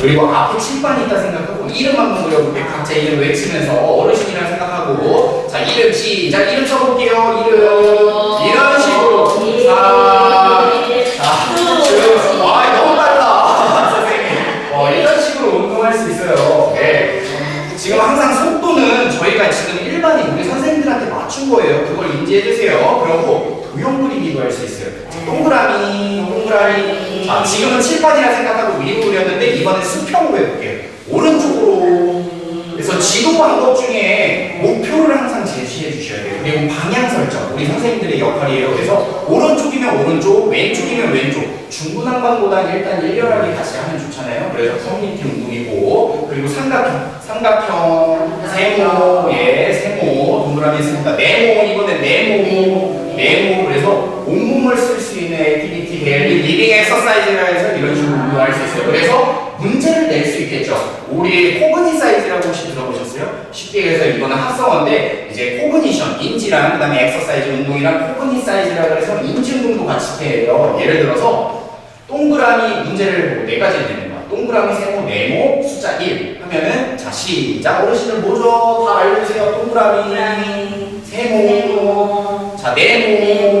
그리고 앞에 칠판이 있다 생각하고 이름 한번 그려볼게요. 각자 이름 외치면서 어르신이라 생각하고 자 이름 시작 이름 써볼게요. 이름 이런 식으로 자, 자, 그, 와 너무 빨라 선생님. 어, 이런 식으로 운동할 수 있어요. 네. 지금 항상 속도는 저희가 지금 일반인 우리 선생님들한테 맞춘 거예요. 그걸 인지해 주세요. 그리고 도형 그리기도 할 수 있어요. 동그라미, 동그라미. 자, 지금은 칠판이라 생각하고 위로 그렸는데 이번엔 수평으로 해볼게요. 오른쪽으로. 그래서 지도 방법 중에 목표를 항상 제시해 주셔야 돼요. 그리고 방향 설정, 우리 선생님들의 역할이에요. 그래서 오른쪽이면 오른쪽, 왼쪽이면 왼쪽. 중구난방보다는 일단 일렬하게 같이 하면 좋잖아요. 그래서 커뮤니티 운동이고, 그리고 삼각형, 삼각형, 세모, 예, 세모, 동그라미 있으니까 네모, 이번엔 네모, 네모. 그래서 온 몸을 쓸 수 있는 액티비티 갤리, 리빙 엑서사이즈라 해서 이런 식으로 운동할 수 있어요. 그래서 문제를 낼 수 있겠죠. 우리 코그니 사이즈라고 혹시 들어보셨어요? 쉽게 해서 이거는 합성어인데 이제 코그니션, 인지랑 그 다음에 엑서사이즈 운동이랑 코그니 사이즈라 그래서 인지 운동도 같이 해요. 예를 들어서 동그라미 문제를 네 가지를 내는 거야. 동그라미, 세모, 네모, 숫자 1 하면은 자 시작 어르신들 뭐죠? 다 알려주세요. 동그라미, 세모, 자 네모,